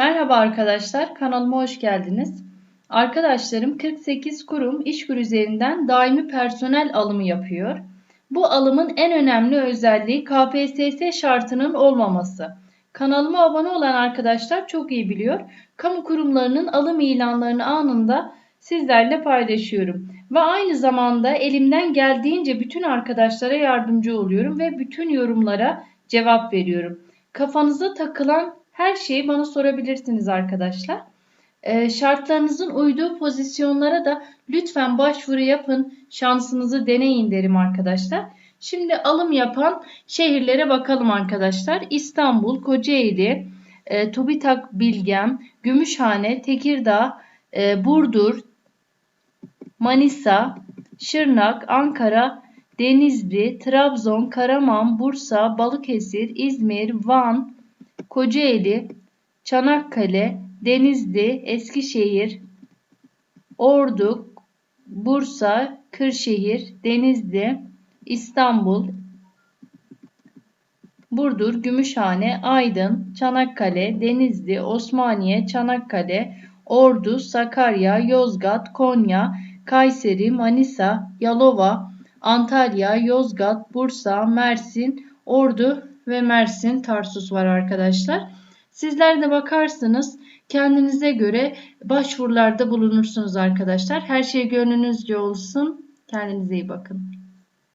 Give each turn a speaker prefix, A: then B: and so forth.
A: Merhaba arkadaşlar, kanalıma hoş geldiniz. Arkadaşlarım 48 kurum İşkur üzerinden daimi personel alımı yapıyor. Bu alımın en önemli özelliği KPSS şartının olmaması. Kanalıma abone olan arkadaşlar çok iyi biliyor. Kamu kurumlarının alım ilanlarını anında sizlerle paylaşıyorum. Ve aynı zamanda elimden geldiğince bütün arkadaşlara yardımcı oluyorum ve bütün yorumlara cevap veriyorum. Kafanıza takılan her şeyi bana sorabilirsiniz arkadaşlar. Ee, şartlarınızın uyduğu pozisyonlara da lütfen başvuru yapın. Şansınızı deneyin derim arkadaşlar. Şimdi alım yapan şehirlere bakalım arkadaşlar. İstanbul, Kocaeli, e, Tobitak Bilgem, Gümüşhane, Tekirdağ, e, Burdur, Manisa, Şırnak, Ankara, Denizli, Trabzon, Karaman, Bursa, Balıkesir, İzmir, Van, Kocaeli, Çanakkale, Denizli, Eskişehir, Ordu, Bursa, Kırşehir, Denizli, İstanbul, Burdur, Gümüşhane, Aydın, Çanakkale, Denizli, Osmaniye, Çanakkale, Ordu, Sakarya, Yozgat, Konya, Kayseri, Manisa, Yalova, Antalya, Yozgat, Bursa, Mersin, Ordu ve Mersin Tarsus var arkadaşlar. Sizler de bakarsınız kendinize göre başvurularda bulunursunuz arkadaşlar. Her şey gönlünüzce olsun. Kendinize iyi bakın.